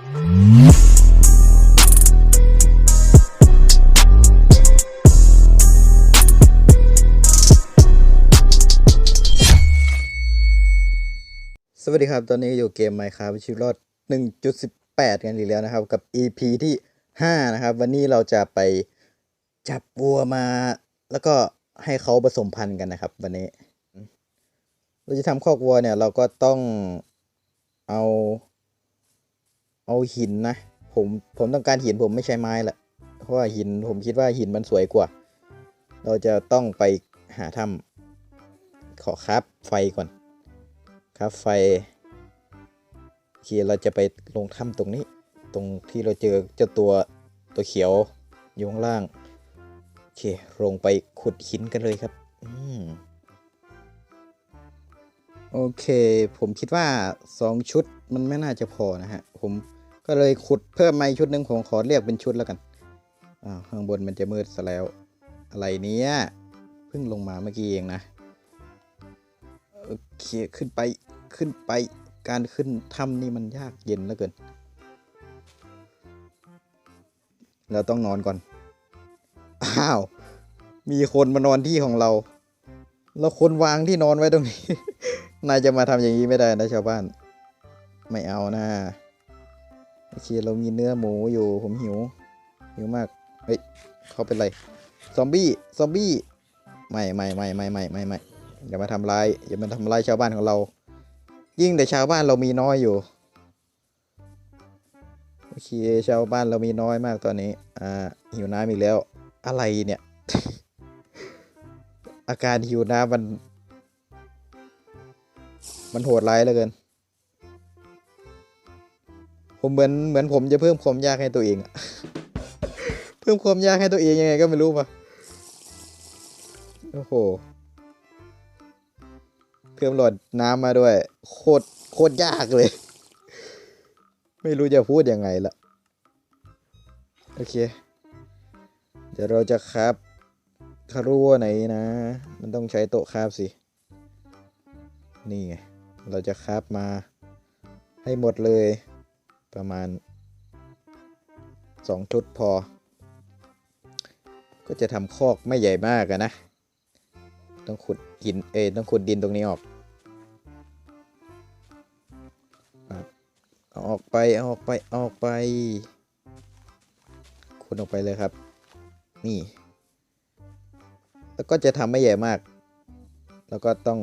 สวัสดีครับ ตอนนี้อยู่เกม Minecraft ชีวิรอด1.18 กันอีกแล้วนะครับ กับ EP ที่ 5 นะครับ วันนี้เราจะไปจับวัวมา แล้วก็ให้เขาผสมพันธุ์กันนะครับ วันนี้ เราจะทำคอกวัวเนี่ย เราก็ต้องเอา เอาหินนะ ผมผมต้องการหินผมไม่ใช้ไม้ละเพราะว่าหินผมคิดว่าหินมันสวยกว่า เราจะต้องไปหาถ้ำขอครับไฟก่อน ครับไฟโอเคเราจะไปลงถ้ำตรงนี้ ตรงที่เราเจอเจ้าตัวตัวเขียวอยู่ข้างล่างโอเคลงไปขุดหินกันเลยครับอืมโอเค ผมคิดว่าสองชุดมันไม่น่าจะพอนะฮะ ผม ก็เลยขุดเพิ่มมาชุดหนึ่งผมขอเรียกเป็นชุดแล้วกันอ่าวข้างบนมันจะมืดซะแล้ว อะไรเนี้ยเพิ่งลงมาเมื่อกี้เองนะโอเคขึ้นไปขึ้นไปการขึ้นถ้ำนี่มันยากเย็นเหลือเกิน เราต้องนอนก่อน อ้าว มีคนมานอนที่ของเรา แล้วคนวางที่นอนไว้ตรงนี้ นายจะมาทำอย่างนี้ไม่ได้นะชาวบ้าน ไม่เอานะ โอเคเรามีเนื้อหมูอยู่ผมหิว หิวมาก เฮ้ยเขาเป็นไร ซอมบี้ ซอมบี้ ไม่ไม่ไม่ไม่ไม่ไม่ไม่อย่ามาทำร้าย อย่ามาทำร้ายชาวบ้านของเรา ยิ่งแต่ชาวบ้านเรามีน้อยอยู่ โอเค ชาวบ้านเรามีน้อยมากตอนนี้ อ่า หิวน้ำอีกแล้ว อะไรเนี่ย อาการหิวน้ำมัน มันโหดร้ายเหลือเกิน ผมเหมือนเหมือนผมจะเพิ่มความยากให้ตัวเองอะเพิ่มความยากให้ตัวเองยังไงก็ไม่รู้ป่ะโอ้โห เพิ่มหลอดน้ำมาด้วย โคตรโคตรยากเลย ไม่รู้จะพูดยังไงละโอเค เดี๋ยวเราจะครับคารั่วไหนนะ มันต้องใช้โต๊ะคราบสิ นี่ไง เราจะคราบมาให้หมดเลย ประมาณสองชุดพอ ก็จะทำคอกไม่ใหญ่มากนะ ต้องขุดหินเอต้องขุดดินตรงนี้ออก เอาออกไป เอาออกไป เอาออกไป ขุดออกไปเลยครับ นี่ แล้วก็จะทำไม่ใหญ่มาก แล้วก็ต้อง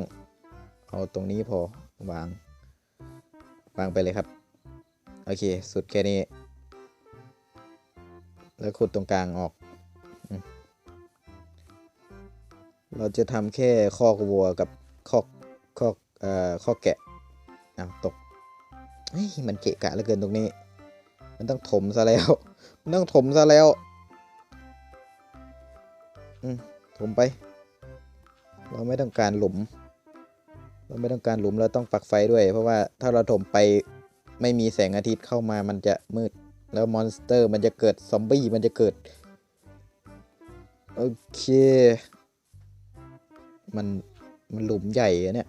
เอาตรงนี้พอวาง วางไปเลยครับ โอเค สุดแค่นี้ แล้วขุดตรงกลางออก เราจะทำแค่คอกวัวกับคอกคอกเอ่อคอกแกะอ้าวตกเฮ้ยมันเกะกะเหลือเกินตรงนี้ มันต้องถมซะแล้ว มันต้องถมซะแล้ว อืมถมไป เราไม่ต้องการหลุม เราไม่ต้องการหลุมเราต้องปักไฟด้วย เพราะว่าถ้าเราถมไป ไม่มีแสงอาทิตย์เข้ามามันจะมืด แล้วมอนสเตอร์มันจะเกิดซอมบี้มันจะเกิด โอเค มันมันหลุมใหญ่อะเนี่ย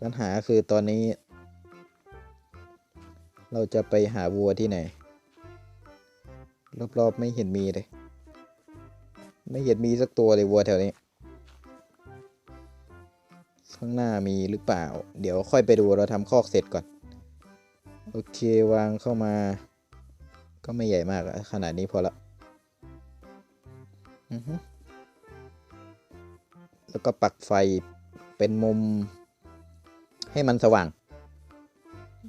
ปัญหาคือตอนนี้ เราจะไปหาวัวที่ไหน รอบๆไม่เห็นมีเลย ไม่เห็นมีสักตัวเลยวัวแถวนี้ ข้างหน้ามีหรือเปล่า เดี๋ยวค่อยไปดูเราทำคอกเสร็จก่อน โอเควางเข้ามา ก็ไม่ใหญ่มากขนาดนี้พอละแล้วก็ปักไฟเป็นมุม ให้มันสว่าง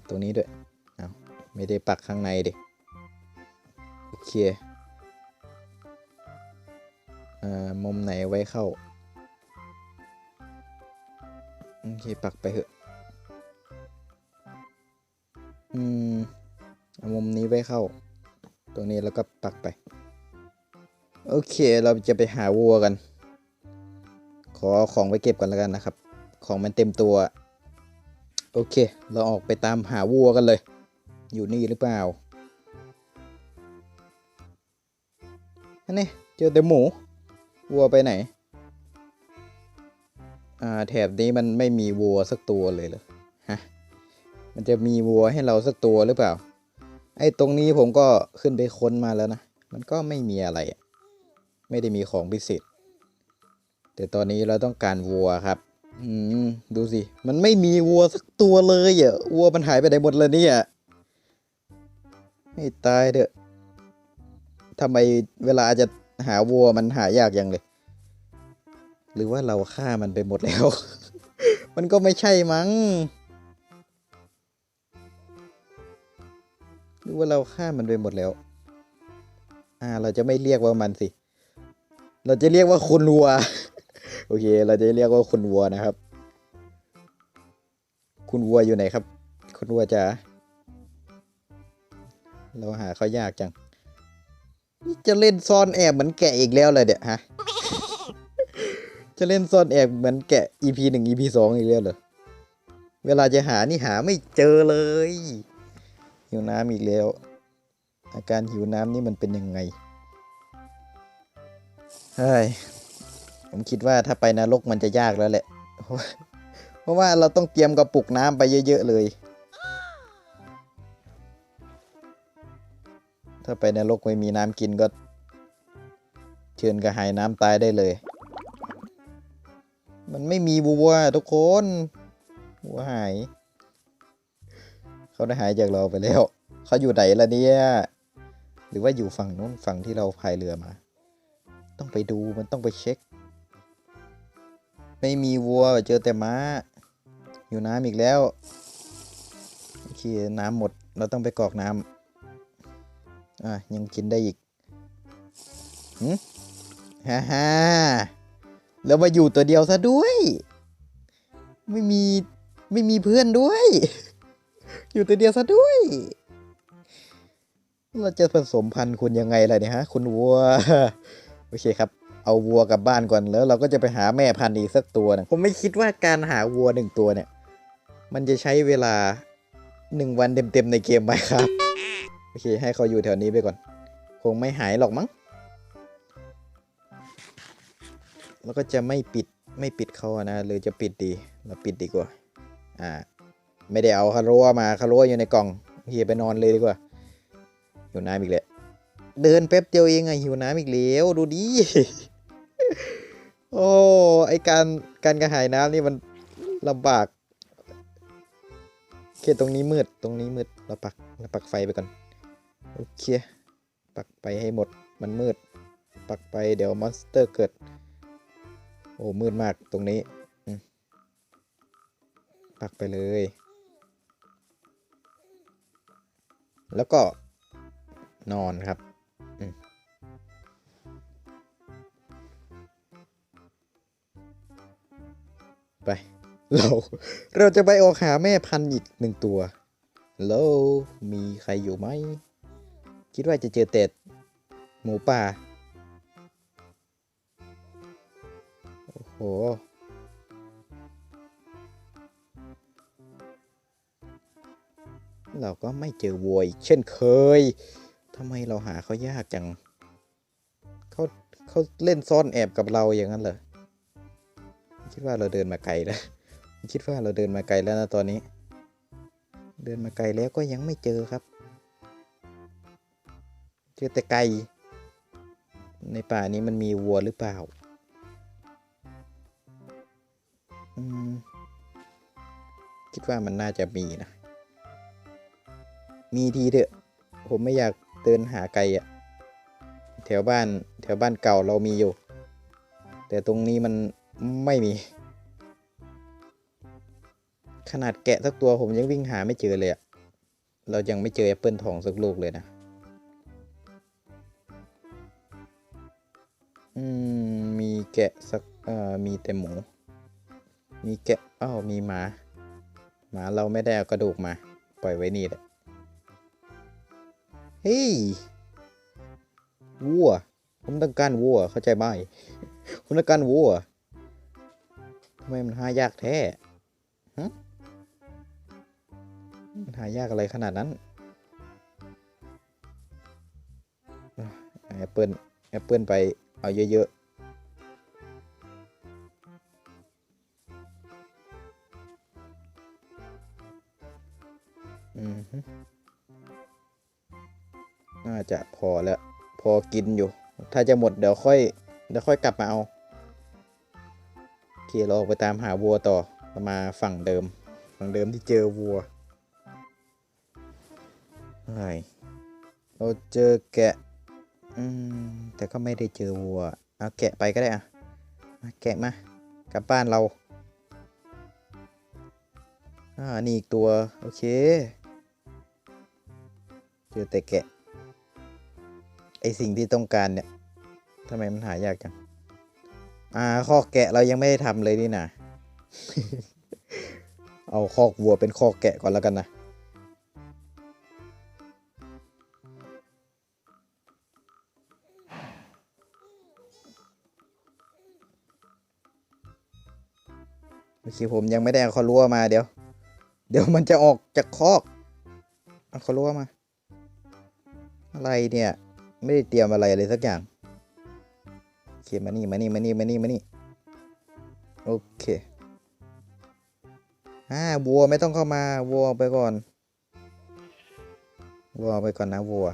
ตรงนี้ด้วยเอาไม่ได้ปักข้างในดิโอเคเอ่อมุมไหนไว้เข้า โอเคปักไปเถอะ อืมเอามุมนี้ไว้เข้า ตรงนี้แล้วก็ปักไป โอเคเราจะไปหาวัวกัน ขอของไว้เก็บก่อนแล้วกันนะครับ ของมันเต็มตัว โอเค เราออกไปตามหาวัวกันเลย อยู่นี่หรือเปล่าอันนี้เจอแต่หมู วัวไปไหน แถบนี้มันไม่มีวัวสักตัวเลยเหรอฮะมันจะมีวัวให้เราสักตัวหรือเปล่า ไอ้ตรงนี้ผมก็ขึ้นไปค้นมาแล้วนะ มันก็ไม่มีอะไร ไม่ได้มีของพิเศษ แต่ตอนนี้เราต้องการวัวครับ อืม ดูสิ มันไม่มีวัวสักตัวเลยอะ วัวมันหายไปไหนหมดเลยเนี่ยให้ตายเถอะทำไมเวลาจะหาวัวมันหายากอย่างเลย หรือว่าเราฆ่ามันไปหมดแล้ว มันก็ไม่ใช่มั้ง หรือว่าเราฆ่ามันไปหมดแล้ว อ่า เราจะไม่เรียกว่ามันสิ เราจะเรียกว่าคุณวัว โอเค เราจะเรียกว่าคุณวัวนะครับ คุณวัวอยู่ไหนครับ คุณวัวจ๋า เราหาเขายากจังนี่จะเล่นซ่อนแอบเหมือนแกะอีกแล้วเลยเดี๋ยฮะ จะเล่นซ่อนแอบเหมือนแกะ EP หนึ่ง EP สองอีกแล้วเหรอ เวลาจะหานี่หาไม่เจอเลย หิวน้ำอีกแล้ว อาการหิวน้ำนี่มันเป็นยังไงเฮ้ยผมคิดว่าถ้าไปนรกมันจะยากแล้วแหละ เพราะว่าเราะว่าเราต้องเตรียมกระปุกน้ำไปเยอะๆเลย ถ้าไปนรกไม่มีน้ำกินก็ เชิญกระหายน้ำตายได้เลย มันไม่มีวัวทุกคนวัวหาย เขาได้หายจากเราไปแล้ว เขาอยู่ไหนล่ะเนี่ย หรือว่าอยู่ฝั่งนู้นฝั่งที่เราพายเรือมา ต้องไปดูมันต้องไปเช็ค ไม่มีวัวเจอแต่ม้า อยู่น้ำอีกแล้วโอเคน้ำหมด เราต้องไปกรอกน้ำอะยังกินได้อีกหืมฮ่าฮ่า แล้วมาอยู่ตัวเดียวซะด้วย ไม่มีไม่มีเพื่อนด้วย อยู่ตัวเดียวซะด้วย เราจะผสมพันธุ์คุณยังไงล่ะเนี่ยฮะ คุณวัว โอเคครับ เอาวัวกลับบ้านก่อนแล้ว เราก็จะไปหาแม่พันธุ์อีกสักตัวหนึงผมไม่คิดว่าการหาวัวหนึ่งตัวเนี่ย มันจะใช้เวลาหนึ่งวันเต็มๆในเกมไหมครับ โอเค ให้เขาอยู่แถวนี้ไปก่อน คงไม่หายหรอกมั้ง แล้วก็จะไม่ปิดไม่ปิดเขาอะนะหรือจะปิดดีเราปิดดีกว่าอ่าไม่ได้เอาคารัวมาคารัวอยู่ในกล่องเฮียไปนอนเลยดีกว่าอยู่น้ำอีกแล้วเดินแป๊บเดียวเองอะหิวน้ำอีกแล้วดูดิโอ้ไอการการกระหายน้ำนี่มันลำบากโอเคตรงนี้มืดตรงนี้มืดเราปักเราปักไฟไปก่อนโอเคปักไปให้หมดมันมืด ปักไปเดี๋ยวมอนสเตอร์เกิด อ้มืดมากตรงนี้ปักไปเลย แล้วก็นอนครับไป เรา เราจะไปออกหาแม่พันธุ์อีกหนึ่งตัวแล้วมีใครอยู่ไหม คิดว่าจะเจอแต่หมูป่า ห เราก็ไม่เจอวัวเช่นเคยทำไมเราหาเขายากจังเขาเขาเล่นซ่อนแอบกับเราอย่างนั้นเหรอคิดว่าเราเดินมาไกลแล้วคิดว่าเราเดินมาไกลแล้วนะตอนนี้ เดินมาไกลแล้วก็ยังไม่เจอครับ เจอแต่ไก่ในป่านี้มันมีวัวหรือเปล่า ว่ามันน่าจะมีนะ มีทีเถอะ ผมไม่อยากเดินหาไกลอะแถวบ้านแถวบ้านเก่าเรามีอยู่ แต่ตรงนี้มันไม่มี ขนาดแกะสักตัวผมยังวิ่งหาไม่เจอเลยอะเรายังไม่เจอแอปเปิลทองสักลูกเลยนะอืมมีแกะสักเอ่อมีแต่หมู มีแกะอ้าวมีหมา หมาเราไม่ได้เอากระดูกมา ปล่อยไว้นี่แหละ เฮ้ย วัว ผมต้องการวัว เข้าใจไหมผมต้องการวัวทำไมมันหายากแท้ฮะมันหายากอะไรขนาดนั้นแอปเปิลแอปเปิลไปเอาเยอะๆ อกินอยู่ ถ้าจะหมดเดี๋ยวค่อยเดี๋ยวค่อยกลับมาเอาโอเคเราออกไปตามหาวัวต่อมาฝั่งเดิม ฝั่งเดิมที่เจอวัวเฮ้ยเราเจอแกะ อืม แต่ก็ไม่ได้เจอวัว เอาแกะไปก็ได้อะมาแกะมา กลับบ้านเรา อ่า นี่อีกตัว โอเค เจอแต่แกะ ไอสิ่งที่ต้องการเนี่ยทำไมมันหายากจัง อ่าคอกแกะเรายังไม่ได้ทำเลยนี่นะเอาคอกวัวเป็นคอกแกะก่อนแล้วกันนะ โอเคผมยังไม่ได้เอาคอรั้วมาเดี๋ยว เดี๋ยวมันจะออกจากคอก เอาคอรั้วมา อะไรเนี่ย ไม่ได้เตรียมอะไรเลยสักอย่างโอเคมานี่มานี่มานี่มานี่มานี่โอเคอ่าวัวไม่ต้องเข้ามาวัวออกไปก่อนวัวออกไปก่อนนะวัว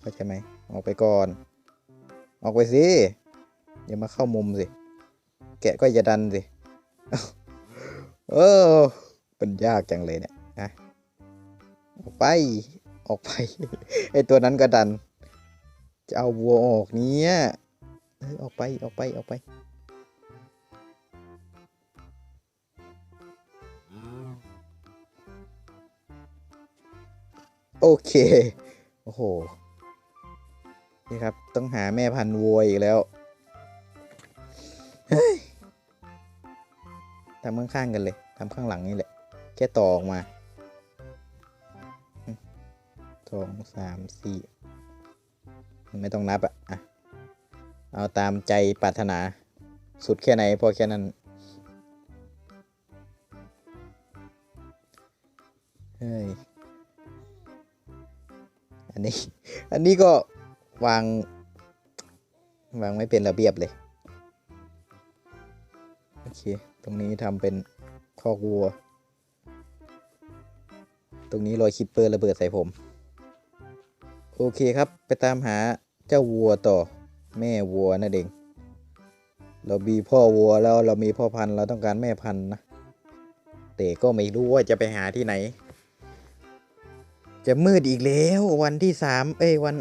เข้าใจไหมออกไปก่อน ออกไปสิอย่ามาเข้ามุมสิ แกะก็อย่าดันสิเออมันยากจังเลยเนี่ยนะออกไป ออกไป ไอตัวนั้นก็ดัน จะเอาวัวออกเนี่ยเอ้ยออกไปออกไปออกไป โอเค โอ้โห นี่ครับ ต้องหาแม่พันธุ์วัวอีกแล้วทำข้างๆกันเลยทำข้างหลังนี่แหละ แค่ต่อออกมาสองสามสี่ ไม่ต้องนับอะ่ะ เอาตามใจปรารถนา สุดแค่ไหนพอแค่นั้น เฮ้ย อันนี้ อันนี้ก็วาง วางไม่เป็นระเบียบเลย โอเค ตรงนี้ทำเป็นคอกวัว ตรงนี้รอยคิปเปอร์ระเบิดใส่ผม โอเคครับไปตามหาเจ้าวัวต่อ แม่วัวนั่นเองเรามีพ่อวัวแล้วเรามีพ่อพันธุ์เราต้องการแม่พันธุ์นะแต่ก็ไม่รู้ว่าจะไปหาที่ไหน จะมืดอีกแล้ววันที่สามเอ้ยวัน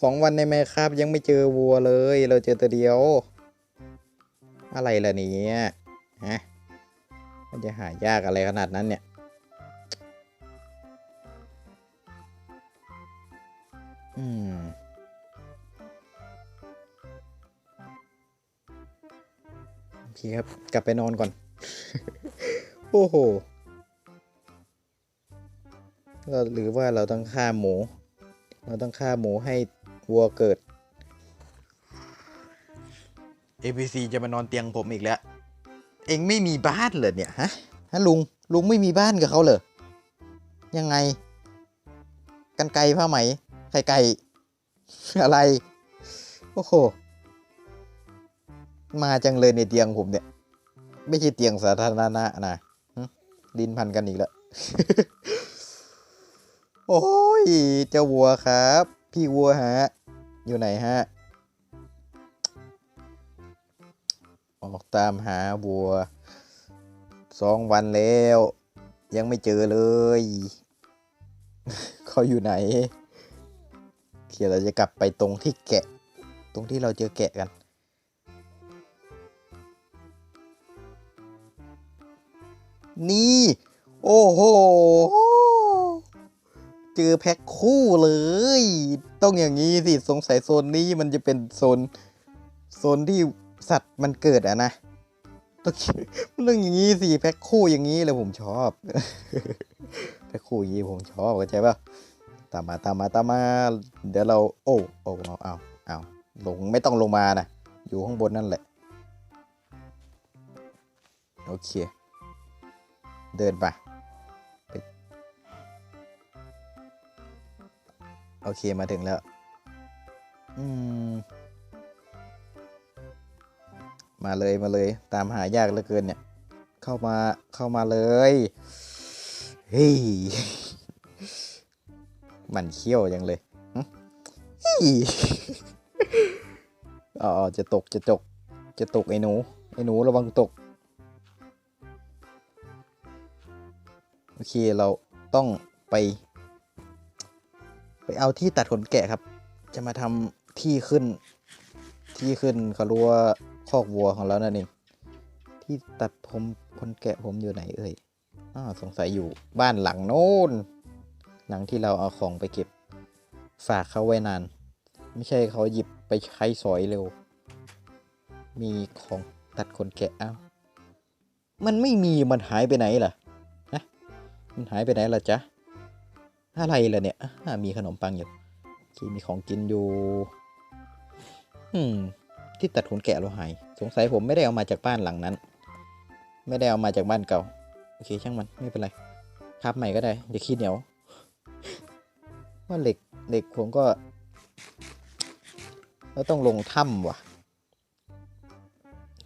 สองวันในแม่ครับยังไม่เจอวัวเลย เราเจอแตัวเดียว อะไรล่ะเนี่ยฮะมันจะหายากอะไรขนาดนั้นเนี่ย คครับ กลับไปนอนก่อน โอ้โห เราหรือว่าเราต้องฆ่าหมู เราต้องฆ่าหมูให้วัวเกิด APC จะมานอนเตียงผมอีกแล้ว เองไม่มีบ้านเหรอเนี่ยฮะ ฮะลุง ลุงไม่มีบ้านกับเขาเหรอ ยังไง กันไกลผ้าไหม ไข่ไก่ อะไร โอ้โห มาจังเลยในเตียงผมเนี่ย ไม่ใช่เตียงสาธารณะนะดินพันกันอีกแล้ว โอ้ยเจ้าวัวครับ พี่วัวฮะ อยู่ไหนฮะ ออกตามหาวัวสองวันแล้ว ยังไม่เจอเลย เขาอยู่ไหนเขียวเราจะกลับไปตรงที่แกะ ตรงที่เราเจอแกะกัน นี่ โอ้โห เจอแพ็คคู่เลย ต้องอย่างนี้สิ สงสัยโซนนี้มันจะเป็นโซน โซนที่สัตว์มันเกิดอะนะ ต้องมันต้องอย่างนี้สิ แพ็คคู่อย่างนี้เลยผมชอบ แพ็คคู่อย่างนี้ผมชอบเข้าใจป่ะตามมาตามมาตามมา เดี๋ยวเรา โอ้โอ้เอาเอาเอาลงไม่ต้องลงมานะ อยู่ข้างบนนั่นแหละ โอเค เดินไปโอเค มาถึงแล้ว อืม มาเลยมาเลย ตามหายากเหลือเกินเนี่ย เข้ามาเข้ามาเลย เฮ้ย มันเขี้ยวจังเลยอ๋อจะตกจะตก จะตกไอ้หนู ไอ้หนูระวังตก โอเคเราต้องไป ไปเอาที่ตัดขนแกะครับ จะมาทำที่ขึ้น ที่ขึ้นเขารู้ว่าคอกวัวของเรานั่นเองที่ตัดผมขนแกะผมอยู่ไหนเอ่ยอ้าวสงสัยอยู่บ้านหลังโน้นหลังที่เราเอาของไปเก็บฝากเขาไว้นาน ไม่ใช่เขาหยิบไปใช้สอยเร็ว มีของตัดขนแกะเอ้ามันไม่มีมันหายไปไหนล่ะ มันหายไปไหนล่ะจ๊ะ อะไรล่ะเนี่ยมีขนมปังอยู่โอเคมีของกินอยู่ อืม ที่ตัดขนแกะเราหาย สงสัยผมไม่ได้เอามาจากบ้านหลังนั้น ไม่ได้เอามาจากบ้านเก่า โอเค ช่างมันไม่เป็นไรครับใหม่ก็ได้ อย่าขี้เหนียว ว่าเหล็กเหล็กผมก็เราต้องลงถ้ำว่ะ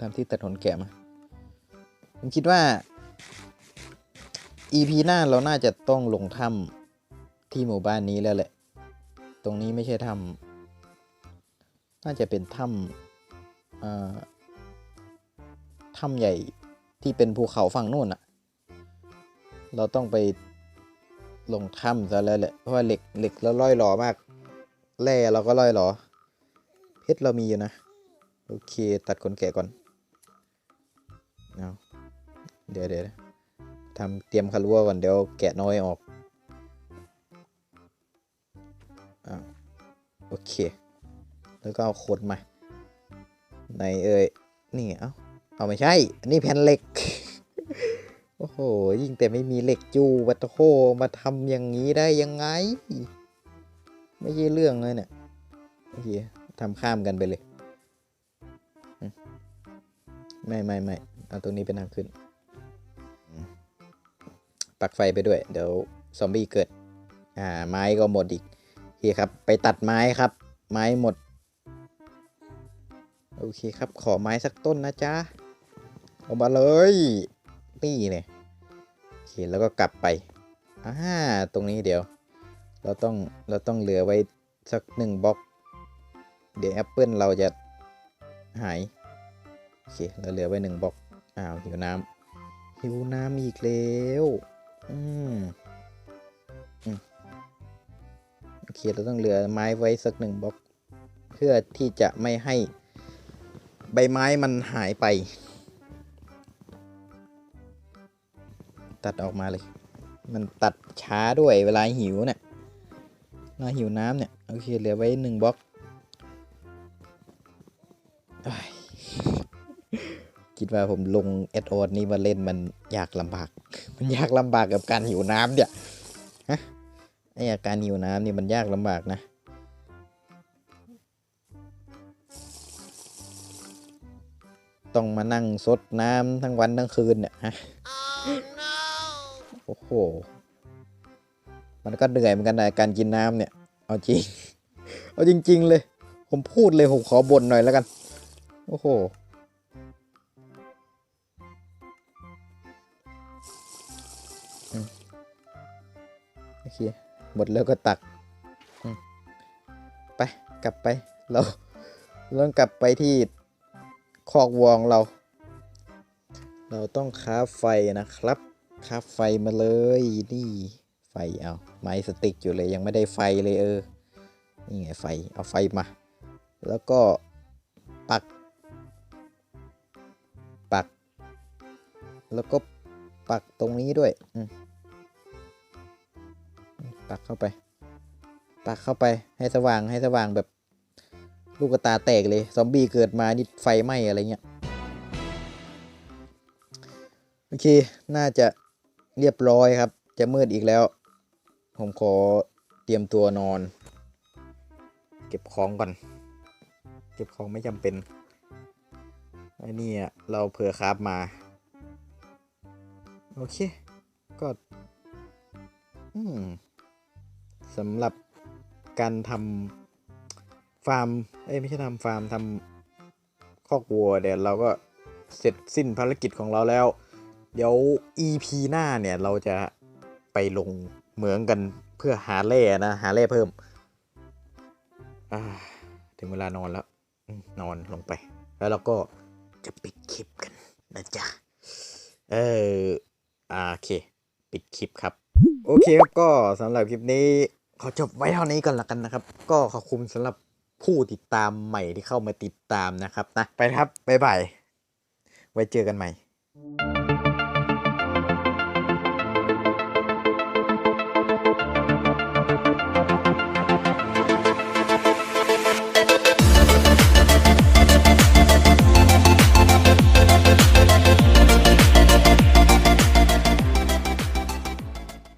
ตามที่ตัดขนแกะมา ผมคิดว่า EP หน้าเราน่าจะต้องลงถ้ำที่หมู่บ้านนี้แล้วแหละ ตรงนี้ไม่ใช่ถ้ำน่าจะเป็นถ้ำถ้ำใหญ่ที่เป็นภูเขาฝั่งนู่นอะเราต้องไปลงถ้ำซะแล้วแหละ เพราะว่าเหล็กเหล็กแล้วล่อยหลอมาก แร่เราก็ล่อยหลอเพชรเรามีอยู่นะ โอเค ตัดขนแกะก่อน เอาเดี๋ยวเดี๋ยว ทำเตรียมคารัวก่อนเดี๋ยวแกะน้อยออกอาโอเค แล้วก็เอาขนมา ในเอ่ยนี่เอาเอาไม่ใช่ อันนี้แผ่นเหล็ก โอ้โห ยิ่งแต่ไม่มีเหล็กจูวัตโคมาทำอย่างนี้ได้ยังไง ไม่ใช่เรื่องเลยเนี่ยโอเคทำข้ามกันไปเลย ไม่ไม่ไม่เอาตรงนี้เป็นทางขึ้น ปลักไฟไปด้วย เดี๋ยวซอมบี้เกิด อ่า ไม้ก็หมดอีกโอเคครับ ไปตัดไม้ครับ ไม้หมด โอเคครับ ขอไม้สักต้นนะจ๊ะเอามาเลย นี่เนี่ยโอเคแล้วก็กลับไป อ่า ตรงนี้เดี๋ยว เราต้อง เราต้องเหลือไว้สักหนึ่งบล็อก เดี๋ยวแอปเปิลเราจะหาย โอเค เราเหลือไว้หนึ่งบล็อก อ้าว หิวน้ำหิวน้ำอีกแล้ว อืมโอเคเราต้องเหลือไม้ไว้สักหนึ่งบล็อก เพื่อที่จะไม่ให้ใบไม้มันหายไป ตัดออกมาเลย มันตัดช้าด้วยเวลาหิวเนี่ยเวลาหิวน้ำเนี่ย โอเค เหลือไว้หนึ่งบล็อกอ คิดว่าผมลงแอดออนนี้มาเล่นมันยากลำบาก มันยากลำบากกับการหิวน้ำเนี่ยฮะไออาการหิวน้ำนี่มันยากลำบากนะต้องมานั่งซดน้ำทั้งวันทั้งคืนเนี่ยฮะโอ้โห มันก็เหนื่อยเหมือนกันนะการกินน้ำเนี่ย เอาจริง เอาจริง ๆ เลย ผมพูดเลยผมขอบ่นหน่อยแล้วกัน โอ้โห หมดแล้วก็ตัก ไปกลับไปเราเราต้องกลับไปที่คอกวองเรา เราต้องค้าไฟนะครับค้าไฟมาเลยนี่ไฟเอาไม้สติ๊กอยู่เลยยังไม่ได้ไฟเลยเออนี่ไงไฟเอาไฟมา แล้วก็ปัก ปัก แล้วก็ปักตรงนี้ด้วยอืม ปักเข้าไป ปักเข้าไปให้สว่างให้สว่างแบบ ลูกกระตาแตกเลย ซอมบี้เกิดมานี่ไฟไหม้อะไรเงี้ย โอเค น่าจะเรียบร้อยครับ จะมืดอีกแล้ว ผมขอเตรียมตัวนอน เก็บของก่อน เก็บของไม่จำเป็นไอ้นี่อะเราเผื่อคราบมา โอเค ก็ อืม สำหรับการทำฟาร์ม เอ้ยไม่ใช่ทำฟาร์มทำคอกวัวเดี๋ยวเราก็เสร็จสิ้นภารกิจของเราแล้ว เดี๋ยว EP หน้าเนี่ยเราจะไปลงเหมืองกันเพื่อหาแร่นะหาแร่เพิ่ม ถึงเวลานอนแล้ว นอนลงไป แล้วเราก็จะปิดคลิปกันนะจ๊ะ เอออ่าโอเค ปิดคลิปครับ โอเคครับก็สำหรับคลิปนี้ ขอจบไว้เท่านี้ก่อนละกันนะครับ ก็ขอบคุณสำหรับผู้ติดตามใหม่ที่เข้ามาติดตามนะครับนะ ไปครับ บ๊ายบาย ไว้เจอกันใหม่